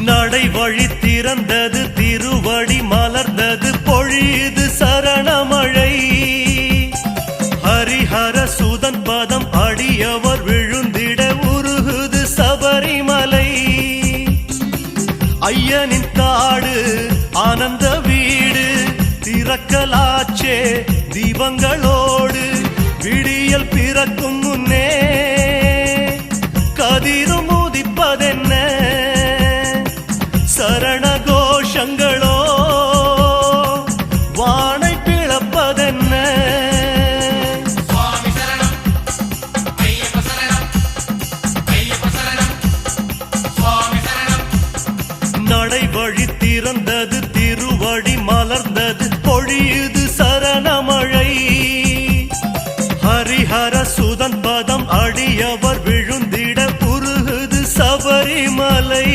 நடை வழி திறந்தது திருவடி மலர்ந்தது பொழியுது சரணமழை. ஹரிஹர சுதன் பதம் அடியவர் விழுந்திட உருகுது சபரிமலை. ஐயனின் காடு ஆனந்த வீடு திறக்கலாச்சே தீபங்களோடு விடியல் பிறக்கும் சரண கோஷங்களோ வானை பிளப்பதென்ன? நடை வழி திறந்தது திருவடி மலர்ந்தது பொழியுது சரணமழை. ஹரிஹர சுதன் பதம் அடியவர் விழுந்திட புருகுது சபரிமலை.